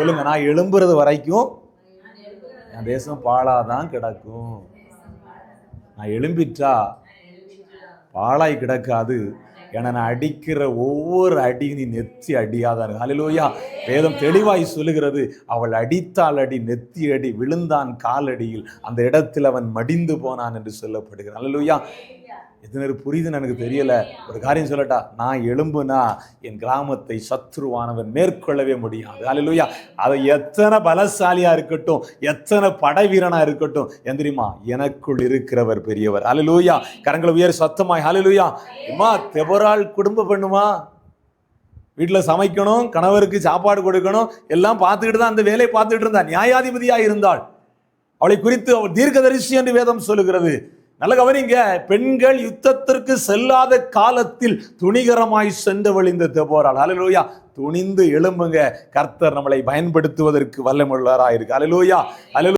சொல்லுங்க நான் எழும்புறது வரைக்கும் என் தேசம் பாழாதான் கிடக்கும். நான் எழும்பிட்டா பாழாய் கிடக்காது. என நான் அடிக்கிற ஒவ்வொரு அடி நீ நெத்தி அடியாதான் அலிலோயா வேதம் தெளிவாய் சொல்லுகிறது அவள் அடித்தால் அடி நெத்தி அடி விழுந்தான் காலடியில் அந்த இடத்தில் அவன் மடிந்து போனான் என்று சொல்லப்படுகிறான் அலிலோயா எத்தனை புரியுதுன்னு எனக்கு தெரியல. ஒரு காரியம் சொல்லட்டா நான் எழும்புனா என் கிராமத்தை சத்ருவானவன் மேற்கொள்ளவே முடியாது அலையிலுயா அதை எத்தனை பலசாலியா இருக்கட்டும் எத்தனை படைவீரனா இருக்கட்டும். என் தெரியுமா? எனக்குள் இருக்கிறவர் பெரியவர். ஹalleluya. கரங்களை உயர் சத்தமாய் ஹalleluya. அம்மா தெபரால் குடும்ப பெண்ணுமா? வீட்டில் சமைக்கணும் கணவருக்கு சாப்பாடு கொடுக்கணும் எல்லாம் பார்த்துக்கிட்டு தான் அந்த வேலையை பார்த்துக்கிட்டு இருந்தா நியாயாதிபதியாக இருந்தாள். அவளை குறித்து அவள் தீர்க்கதரிசி என்று வேதம் சொல்லுகிறது. நல்ல கவனிங்க பெண்கள் யுத்தத்திற்கு செல்லாத காலத்தில் துணிகரமாய் சென்றவள் இந்த தெபோரால் அலலூயா துணிந்து எழும்புங்க. கர்த்தர் நம்மளை பயன்படுத்துவதற்கு வல்லமுள்ளவராயிருக்கு. அலலூயா அலலு